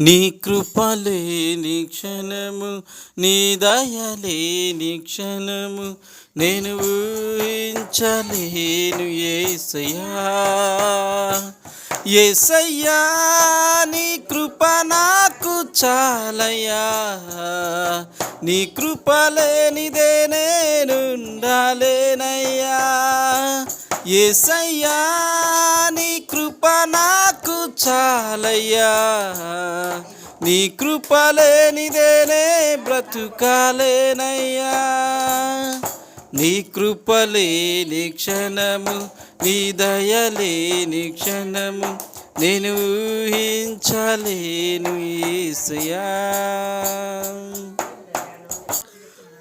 నీ కృపలేని క్షణము నీ దయలేని క్షణము. నేను ఊహించలేను ఏసయ్యా. ఏసయ్యా నీ కృప నాకు చాలయ్యా. నీ కృపలేనిదే లేనిదే ఏసయ్యా చాలయ్యా నీ కృపలేనిదేనే బ్రతుకాలేనయ్యా. నీ కృపలేని క్షణము నీ దయలేని క్షణము నేను ఊహించలేను ఏసయ్యా.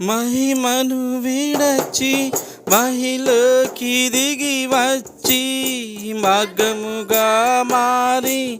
మహిమను విడచి మహిలోకి దిగి వచ్చి మగ్గముగా మారి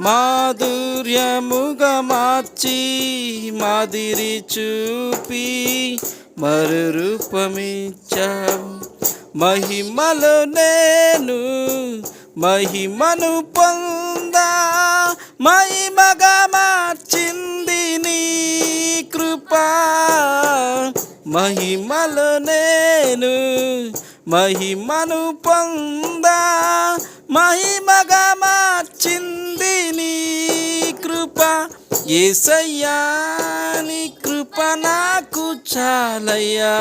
మాధుర్యముగా మార్చి మాదిరి చూపి మరు రూపమిచ్చావు మహిమలో నేను మహిమను పొందా మహిమగా మార్చింది నీ కృప. మహిమలో నేను మహిమను పొందా మహిమగా మార్చింది ఏసయ్యా నీ కృప నాకు చాలయ్యా.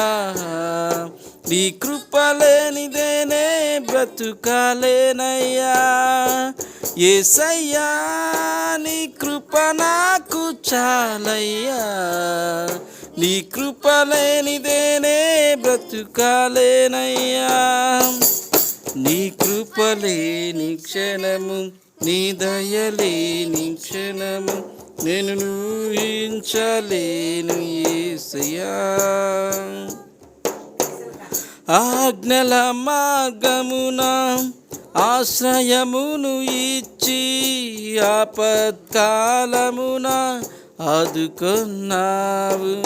నీ కృప లేనిదేనే బ్రతుకాలేనయ్యా. ఏసయ్యా నీ కృప నాకు చాలయ్యా. నీ కృప లేనిదేనే బ్రతుకాలేనయ్యా. నీ కృపలేని క్షణము నీ దయలేని క్షణము నేను ఊహించలేను ఏసయ్యా. ఆజ్ఞల మార్గమున ఆశ్రయమును ఇచ్చి ఆపత్కాలమున ఆదుకున్నావు.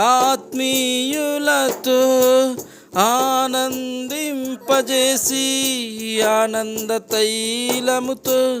ఆత్మీయులతో ఆనందింపజేసి ఆనంద తైలముతో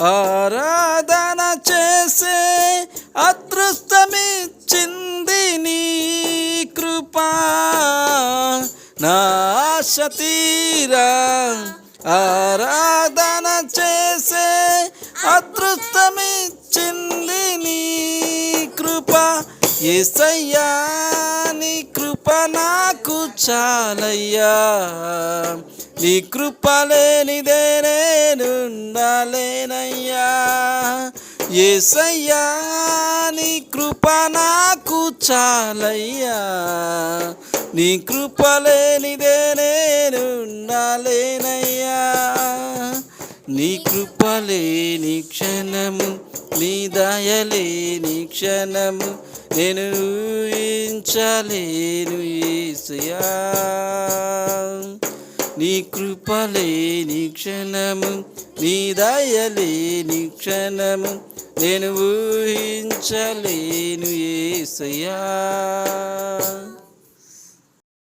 ఆరాధన చేసే అదృష్టమిచ్చింది నీ కృపా. నా తీరా. ఆరాధన చేసే అదృష్టమిచ్చింది నీ కృప. ఏసయ్యా నీ కృప నాకు చాలయ్యా. నీ కృప లేనిదే నేనుండాలేనయ్యా. ఏసయ్యా నీ కృప నాకు చాలయ్యా. నీ కృప లేనిదే నేనుండాలేనయ్యా. నీ కృప లేని క్షణము నీ దయలేని క్షణము నేను ఊహించలేను ఏసయ్యా. నీ కృపలేని క్షణము నీ దయలేని క్షణము నేను ఊహించలేను ఏసయ్యా.